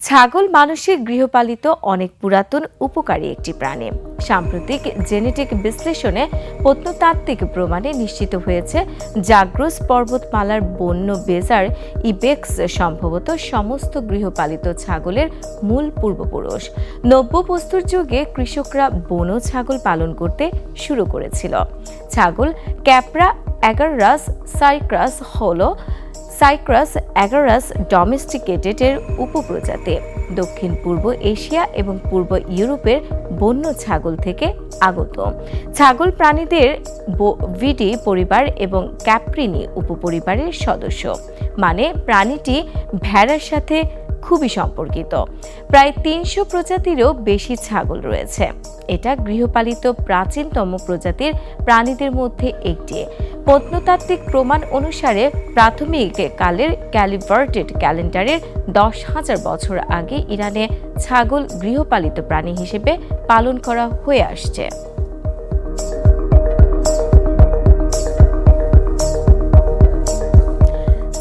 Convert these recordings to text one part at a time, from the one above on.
ছাগল মানুষের গৃহপালিত অনেক পুরাতন উপকারী একটি প্রাণী। সাম্প্রতিক জেনেটিক বিশ্লেষণে প্রত্নতাত্ত্বিক প্রমাণে নিশ্চিত হয়েছে, জাগ্রস পর্বতমালার বন্য বেজার ইবেক্স সম্ভবত সমস্ত গৃহপালিত ছাগলের মূল পূর্বপুরুষ। নব্য বস্তুর যুগে কৃষকরা বন ছাগল পালন করতে শুরু করেছিল। ছাগল ক্যাপরা অ্যাগারাস সাইক্রাস হলো সাইক্রাস অ্যাগারাস ডোমেস্টিকেটেডের উপপ্রজাতি। দক্ষিণ পূর্ব এশিয়া এবং পূর্ব ইউরোপের বন্য ছাগল থেকে আগত। ছাগল প্রাণীদের ভিডি পরিবার এবং ক্যাপ্রিনি উপপরিবারের সদস্য। মানে প্রাণীটি ভেড়ার সাথে খুবই সম্পর্কিত। প্রায় তিনশো প্রজাতিরও বেশি ছাগল রয়েছে। এটা গৃহপালিত প্রাচীনতম প্রজাতির প্রাণীদের মধ্যে একটি। প্রত্নতাত্ত্বিক প্রমাণ অনুসারে প্রাথমিক কালের ক্যালিভার্টেড ক্যালেন্ডারের দশ হাজার বছর আগে ইরানে ছাগল গৃহপালিত প্রাণী হিসেবে পালন করা হয়ে আসছে।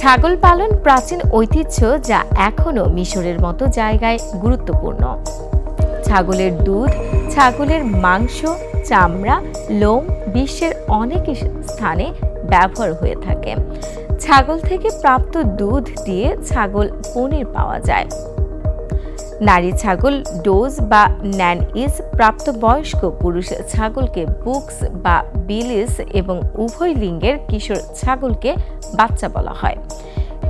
ছাগল পালন প্রাচীন ঐতিহ্য যা এখনও মিশরের মতো জায়গায় গুরুত্বপূর্ণ। ছাগলের দুধ, ছাগলের মাংস, চামড়া, লোম বিশ্বের অনেক স্থানে ব্যবহার হয়ে থাকে। ছাগল থেকে প্রাপ্ত দুধ দিয়ে ছাগল পনির পাওয়া যায়। নারী ছাগল ডোজ বা ন্যান ইজ প্রাপ্তবয়স্ক পুরুষ ছাগলকে বুকস বা বিলিস এবং উভয় লিঙ্গের কিশোর ছাগলকে বাচ্চা বলা হয়।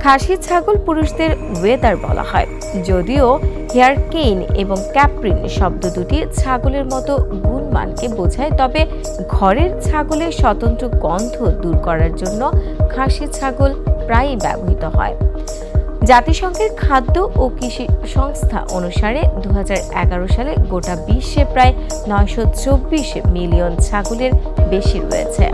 খাসি ছাগল পুরুষদের ওয়েদার বলা হয়। যদিও হেয়ার কেইন এবং ক্যাপ্রিন শব্দ দুটি ছাগলের মতো গুণমানকে বোঝায়, তবে ঘরের ছাগলের স্বতন্ত্র গন্ধ দূর করার জন্য খাসি ছাগল প্রায়ই ব্যবহৃত হয়। জাতিসংঘের খাদ্য ও কৃষি সংস্থা অনুসারে দু হাজার এগারো সালে গোটা বিশ্বে প্রায় নয়শ চব্বিশ মিলিয়ন ছাগলের বেশি রয়েছে।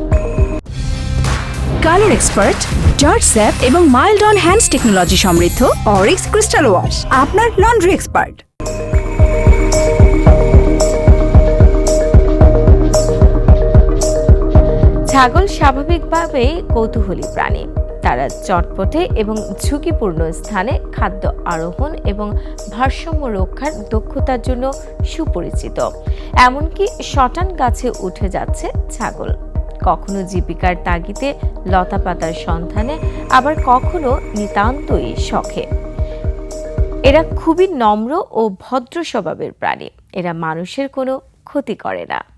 কালার এক্সপার্ট জর্জ স্যাপ এবং মাইল্ড অন হ্যান্ডস টেকনোলজি সমৃদ্ধ অরিক্স ক্রিস্টাল ওয়াশ আপনার লন্ড্রি এক্সপার্ট। ছাগল স্বাভাবিকভাবেই কৌতূহলী প্রাণী। তারা চটপটে এবং ঝুঁকিপূর্ণ স্থানে খাদ্য আরোহণ এবং ভারসাম্য রক্ষার দক্ষতার জন্য সুপরিচিত। এমনকি শটান গাছে উঠে যাচ্ছে ছাগল। কখনো জীবিকার তাগিদে লতাপাতার সন্ধানে, আবার কখনো নিতান্তই শখে। এরা খুবই নম্র ও ভদ্র স্বভাবের প্রাণী। এরা মানুষের কোনো ক্ষতি করে না।